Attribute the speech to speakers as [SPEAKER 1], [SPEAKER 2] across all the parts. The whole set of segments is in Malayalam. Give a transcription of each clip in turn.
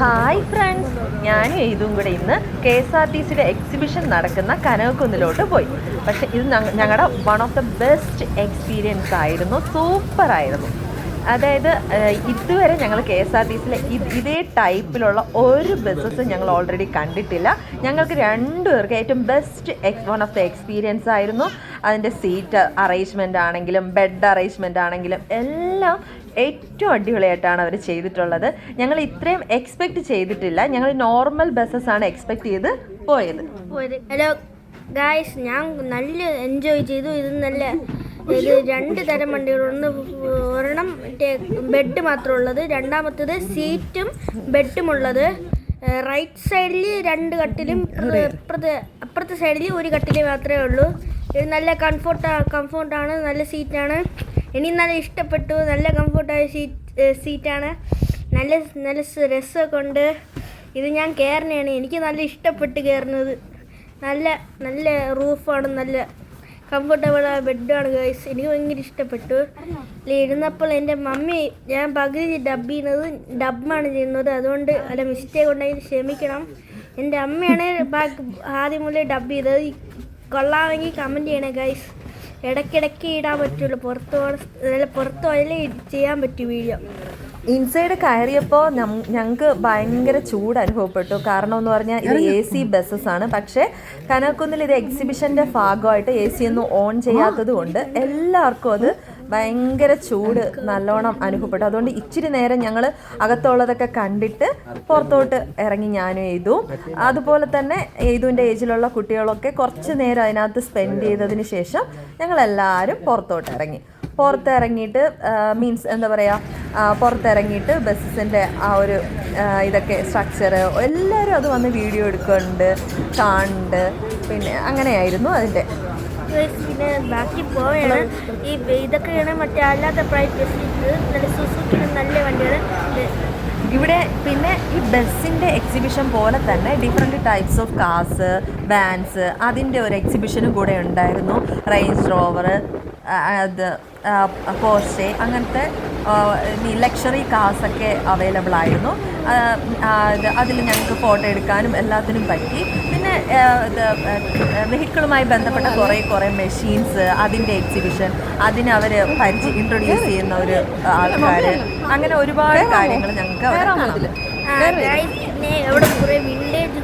[SPEAKER 1] ഹായ് ഫ്രണ്ട്സ് ഞാനും ഇതും കൂടെ ഇന്ന് കെ എസ് ആർ ടി സിയുടെ എക്സിബിഷൻ നടക്കുന്ന കനകക്കുന്നിലോട്ട് പോയി. പക്ഷേ ഇത് ഞങ്ങളുടെ one of the best experience ആയിരുന്നു. സൂപ്പർ ആയിരുന്നു. അതായത് ഇതുവരെ ഞങ്ങൾ കെ എസ് ആർ ടി സിയിലെ ഇതേ ടൈപ്പിലുള്ള ഒരു ബസ്സസ് ഞങ്ങൾ ഓൾറെഡി കണ്ടിട്ടില്ല. ഞങ്ങൾക്ക് രണ്ടുപേർക്ക് ഏറ്റവും best one of the experience ആയിരുന്നു. അതിന്റെ സീറ്റ് അറേഞ്ച്മെന്റ് ആണെങ്കിലും ബെഡ് അറേഞ്ച്മെന്റ് ആണെങ്കിലും എല്ലാം ഏറ്റവും അടിപൊളിയായിട്ടാണ് അവർ ചെയ്തിട്ടുള്ളത്. ഞങ്ങൾ ഇത്രയും എക്സ്പെക്ട് ചെയ്തിട്ടില്ല. ഞങ്ങൾ നോർമൽ ബസ്സസ് ആണ് എക്സ്പെക്ട് ചെയ്ത് പോയത്.
[SPEAKER 2] ഹലോ ഗായ്സ് ഞാൻ നല്ല എൻജോയ് ചെയ്തു. ഇത് നല്ല ഇത് രണ്ട് തരം വണ്ടികളുണ്ട് ഒരെണ്ണം മറ്റേ ബെഡ് മാത്രമേ ഉള്ളത് രണ്ടാമത്തേത് സീറ്റും ബെഡും ഉള്ളത്. റൈറ്റ് സൈഡിൽ രണ്ട് കട്ടിലും അപ്പുറത്തെ അപ്പുറത്തെ സൈഡിൽ ഒരു കട്ടിൽ മാത്രമേ ഉള്ളൂ. ഇത് നല്ല കംഫോർട്ട് കംഫോർട്ടാണ് നല്ല സീറ്റാണ് എനിക്ക് നല്ല ഇഷ്ടപ്പെട്ടു. നല്ല കംഫർട്ടായ സീറ്റ് സീറ്റാണ് നല്ല നല്ല രസമൊക്കെ ഉണ്ട്. ഇത് ഞാൻ കയറുന്നതാണ് എനിക്ക് നല്ല ഇഷ്ടപ്പെട്ട് കയറുന്നത് നല്ല നല്ല റൂഫാണ്. നല്ല കംഫർട്ടബിളായ ബെഡാണ് ഗൈസ് എനിക്ക് ഭയങ്കര ഇഷ്ടപ്പെട്ടു. ഇരുന്നപ്പോൾ എന്റെ മമ്മി ഞാൻ പകുതി ഡബ് ചെയ്യുന്നത് ഡബ്ബാണ് ചെയ്യുന്നത്. അതുകൊണ്ട് അല്ല മിസ്റ്റേക്ക് ഉണ്ടെങ്കിൽ ക്ഷമിക്കണം. എന്റെ അമ്മയാണ് ആദ്യം മുതലേ ഡബ് ചെയ്തത്. കൊള്ളാമെങ്കിൽ കമന്റ് ചെയ്യണേ ഗൈസ് ഇടയ്ക്കിടയ്ക്ക് ഇടാൻ പറ്റുള്ളൂ. പുറത്ത് പോകണ പുറത്ത് പോയാലേ ചെയ്യാൻ പറ്റൂ വീഡിയോ.
[SPEAKER 1] ഇൻസൈഡ് കയറിയപ്പോൾ ഞങ്ങൾക്ക് ഭയങ്കര ചൂട് അനുഭവപ്പെട്ടു. കാരണം എന്ന് പറഞ്ഞാൽ ഇത് എ സി ബസ്സസ് ആണ്. പക്ഷേ കനക്കുന്നിൽ ഇത് എക്സിബിഷന്റെ ഭാഗമായിട്ട് എ സി ഒന്നും ഓൺ ചെയ്യാത്തത് കൊണ്ട് എല്ലാവർക്കും അത് ഭയങ്കര ചൂട് നല്ലോണം അനുഭവപ്പെട്ടു. അതുകൊണ്ട് ഇച്ചിരി നേരം ഞങ്ങൾ അകത്തുള്ളതൊക്കെ കണ്ടിട്ട് പുറത്തോട്ട് ഇറങ്ങി ഞാനും എഴുതു അതുപോലെ തന്നെ എഴുതുവിന്റെ ഏജിലുള്ള കുട്ടികളൊക്കെ കുറച്ച് നേരം അതിനകത്ത് സ്പെൻഡ് ചെയ്തതിന് ശേഷം ഞങ്ങളെല്ലാവരും പുറത്തോട്ട് ഇറങ്ങി. പുറത്തിറങ്ങിയിട്ട് മീൻസ് എന്താ പറയുക പുറത്തിറങ്ങിയിട്ട് ബസ്സിന്റെ ആ ഒരു ഇതൊക്കെ സ്ട്രക്ചർ എല്ലാവരും അത് വന്ന് വീഡിയോ എടുക്കുന്നുണ്ട് കാണുന്നുണ്ട്. പിന്നെ അങ്ങനെയായിരുന്നു
[SPEAKER 2] അതിന്റെ പിന്നെ ബാക്കി പോവുകയാണ്. ഈ ഇതൊക്കെയാണ് മറ്റേ അല്ലാത്ത പ്രൈസ് നല്ല സുസുക്കിയുടെ നല്ല വണ്ടിയാണ്
[SPEAKER 1] ഇവിടെ പിന്നെ ഈ ബസ്സിന്റെ എക്സിബിഷൻ പോലെ തന്നെ different types of cars vans അതിന്റെ ഒരു എക്സിബിഷനും കൂടെ ഉണ്ടായിരുന്നു. റേഞ്ച് റോവർ അത് പോർഷെ അങ്ങനത്തെ ലക്ഷറി കാസൊക്കെ അവൈലബിൾ ആയിരുന്നു. അതിൽ ഞങ്ങൾക്ക് ഫോട്ടോ എടുക്കാനും എല്ലാത്തിനും പറ്റി. ഇത് വെഹിക്കിളുമായി ബന്ധപ്പെട്ട കുറേ കുറേ മെഷീൻസ് അതിന്റെ എക്സിബിഷൻ അതിന് അവർ പരിചയ ഇൻട്രൊഡ്യൂസ് ചെയ്യുന്ന ഒരു ആൾക്കാർ അങ്ങനെ ഒരുപാട് കാര്യങ്ങൾ ഞങ്ങൾക്ക് അവിടെ കാണാം.
[SPEAKER 2] പിന്നെ അവിടെ കുറേ വില്ലേജ്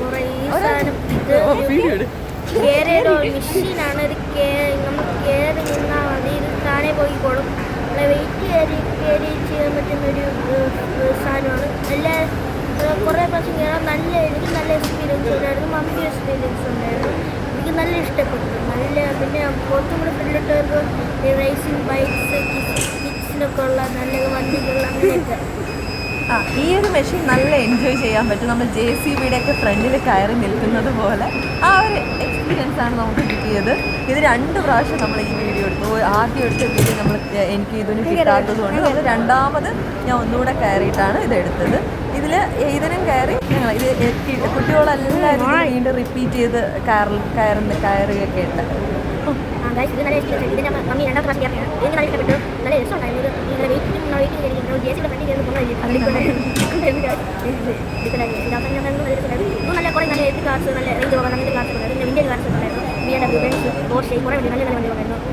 [SPEAKER 2] കുറെ ഈ സാധനം. ഇത് കേരള മെഷീനാണ് ഇത് കേ- നമ്മൾ കയറി നിന്നാൽ മതി. ഇത് താഴെ പോയിക്കോളും വെയിറ്റ് കയറി കയറി ചെയ്യാൻ പറ്റുന്ന ഒരു സാധനമാണ്. ഏഹ്, കുറേ പ്രാവശ്യം കയറാൻ നല്ല എനിക്ക് നല്ല എക്സ്പീരിയൻസ് ഉണ്ടായിരുന്നു. മമ്മിക്ക് എക്സ്പീരിയൻസ് ഉണ്ടായിരുന്നു. എനിക്ക് നല്ല ഇഷ്ടപ്പെട്ടു. നല്ല പിന്നെ കുറച്ചും കൂടെ ഫ്രണ്ടിലിട്ടവർക്ക് റേസിംഗ് ബൈക്സ് കിഡ്സിനൊക്കെ ഉള്ള നല്ല വണ്ടികൾ അങ്ങനെയൊക്കെ.
[SPEAKER 1] ആ ഈ ഒരു മെഷീൻ നല്ല എൻജോയ് ചെയ്യാൻ പറ്റും. നമ്മൾ ജെ സി ബിയുടെ ഒക്കെ ഫ്രണ്ടിൽ കയറി നിൽക്കുന്നത് പോലെ ആ ഒരു എക്സ്പീരിയൻസ് ആണ് നമുക്ക് കിട്ടിയത്. ഇത് രണ്ട് പ്രാവശ്യം നമ്മൾ ഈ വീഡിയോ എടുത്തു. ആദ്യം എടുത്ത വീഡിയോ നമ്മൾ എനിക്ക് ഇതിന് കിട്ടാത്തത് കൊണ്ട് നമ്മൾ രണ്ടാമത് ഞാൻ ഒന്നുകൂടെ കയറിയിട്ടാണ് ഇത് എടുത്തത്. ഇതിൽ ഇതിനും കയറി ഞങ്ങൾ ഇത് കുട്ടികളെല്ലാവരും വീണ്ടും റിപ്പീറ്റ് ചെയ്ത് കയറി കയറുന്ന കയറുകയൊക്കെ ഉണ്ട്.
[SPEAKER 2] ഗൈസ് ഇത് നല്ല എക്സ്പീരിയൻസ് ഇതിന്റെ മമ്മി രണ്ടാമത്തെ പ്രാവശ്യം കയറിയാണ് എനിക്ക് നല്ല ഇഷ്ടപ്പെട്ടു. നല്ല രസമുണ്ടായിരുന്നു ഇത് ഇങ്ങനെ വെയിറ്റിംഗ് വെയിറ്റിംഗ് ചെയ്തിരിക്കുന്നു ജെ സിയുടെ ഫ്രണ്ടിൽ കയറി പോകുന്നത് നല്ല കുറേ നല്ല എത്തി കാർസ് നല്ല റേഞ്ച് പോകാൻ അങ്ങനത്തെ കാർസ് ഉണ്ടായിരുന്നു. വിന്റേജ് കാർസ് ഉണ്ടായിരുന്നു. B M W Benz Porsche കുറേ വണ്ടി നല്ല നല്ല വണ്ടി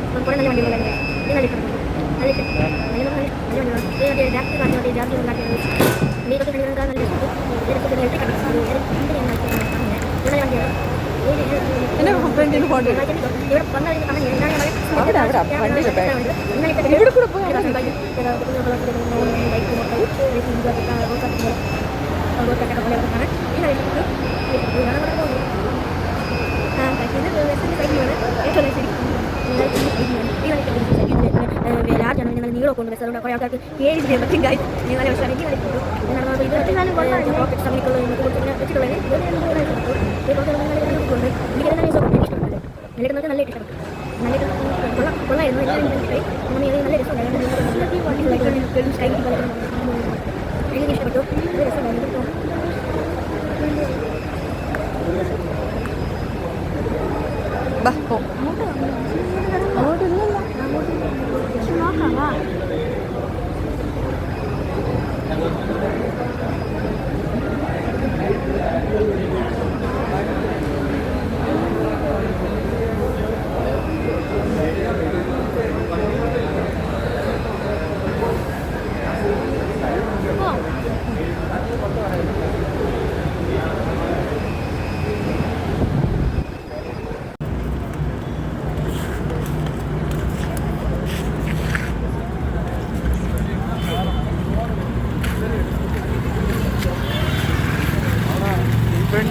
[SPEAKER 2] അപ്പം കുറേ നല്ല വണ്ടികളായിരുന്നു ഇത് നല്ല ഇഷ്ടപ്പെട്ടു. നല്ല ഇഷ്ടപ്പെട്ടു. നല്ല വണ്ടി ഇത് രാത്രി കാണിച്ചു മതി രാത്രി കാണിച്ചു നീക്കൊക്കെ നിങ്ങൾക്ക് നല്ല ഇഷ്ടപ്പെട്ടു ഇതൊക്കെ ഇലക്ട്രിക് നല്ല വണ്ടിയാണ്.
[SPEAKER 1] എന്റെ ഫ്രണ്ടിന് ഫോട്ടോ അവിടെ, അവിടെ, വണ്ടിയുടെ back.
[SPEAKER 2] ഇവിടെ കൂടെ പോയി കൊണ്ട് വെച്ചാൽ കുറേ ആൾക്കാർക്ക് ഏഴ് ചെയ്യാൻ പറ്റും കാര്യം നീ നല്ല വിഷയം എനിക്ക് കളിക്കുന്നു ഇത് പോക്കറ്റ് സമയത്തുള്ള വെച്ചിട്ടുള്ളത് നല്ല നല്ല ഇഷ്ടപ്പെട്ടു നല്ല കൊള്ളാം കൊള്ളായിരുന്നു എല്ലാവരും ഇഷ്ടമായി നമ്മൾ ഇത് നല്ല രസമുണ്ടായിരുന്നു എനിക്ക് ഇഷ്ടപ്പെട്ടു നല്ല രസമുണ്ടായിരുന്നു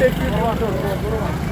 [SPEAKER 3] bekliyorum.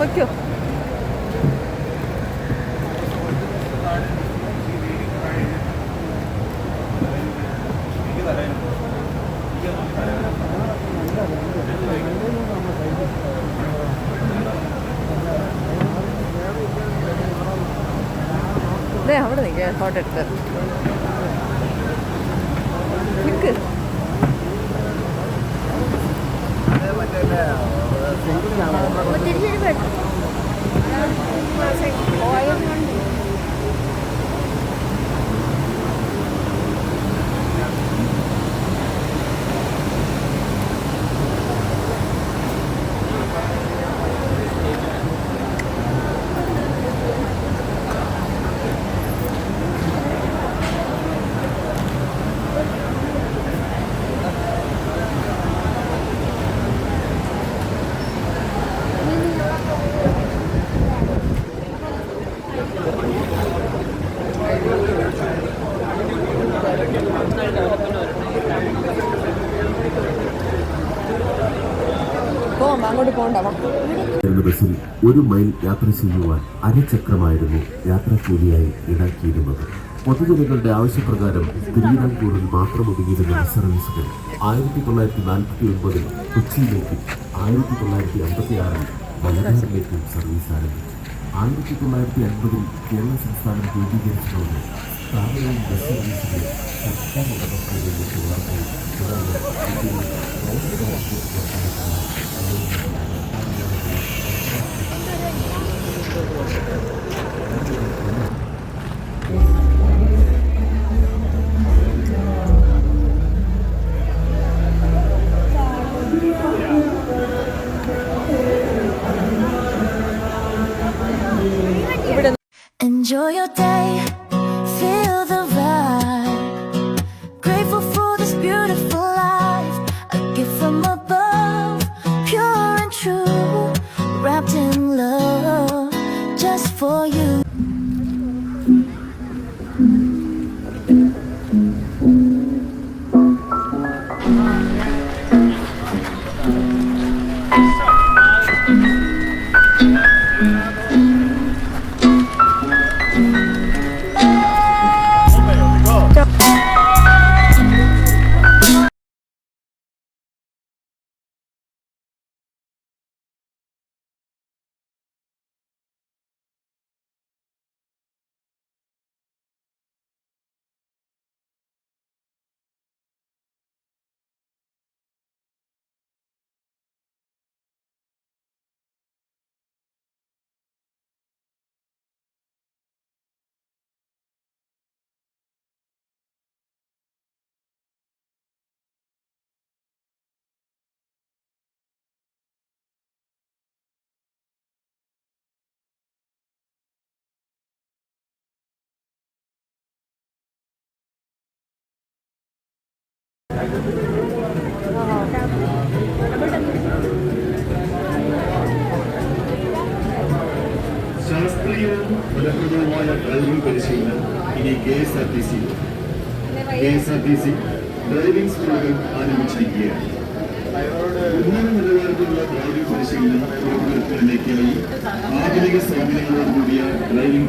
[SPEAKER 3] Пока. ഒരു മൈൽ യാത്ര ചെയ്യുവാൻ അരചക്രമായിരുന്നു യാത്രക്കൂലിയായി ഈടാക്കിയിരുന്നത് പൊതുജനങ്ങളുടെ ആവശ്യപ്രകാരം തിരുവിതാംകൂറിൽ മാത്രം ഒതുങ്ങിയിരുന്ന സർവീസുകൾ ആയിരത്തി തൊള്ളായിരത്തി നാൽപ്പത്തി ഒൻപതിൽ കൊച്ചിയിലേക്കും ആയിരത്തി തൊള്ളായിരത്തി അമ്പത്തി ആറിൽ വയനാട്ടിലേക്കും സർവീസ് ആരംഭിച്ചു ആയിരത്തി തൊള്ളായിരത്തി അൻപതിൽ കേരള സംസ്ഥാനം രൂപീകരിച്ചതോടെ സ്ഥാപനവും ബസ് സർവീസുകൾ സർക്കാർ ഉടമസ്ഥയിലേക്ക് തുടർന്ന്
[SPEAKER 4] വിപുലമായ ഡ്രൈവിംഗ് പരിശീലനം ഇനി K S R T C K S R T C driving സ്കൂളുകൾ ആരംഭിച്ചിരിക്കുകയാണ്. ഉന്നത നിലവാരത്തിലുള്ള ഡ്രൈവിംഗ് പരിശീലനം ആധുനിക സൗകര്യങ്ങളോടുകൂടിയ ഡ്രൈവിംഗ്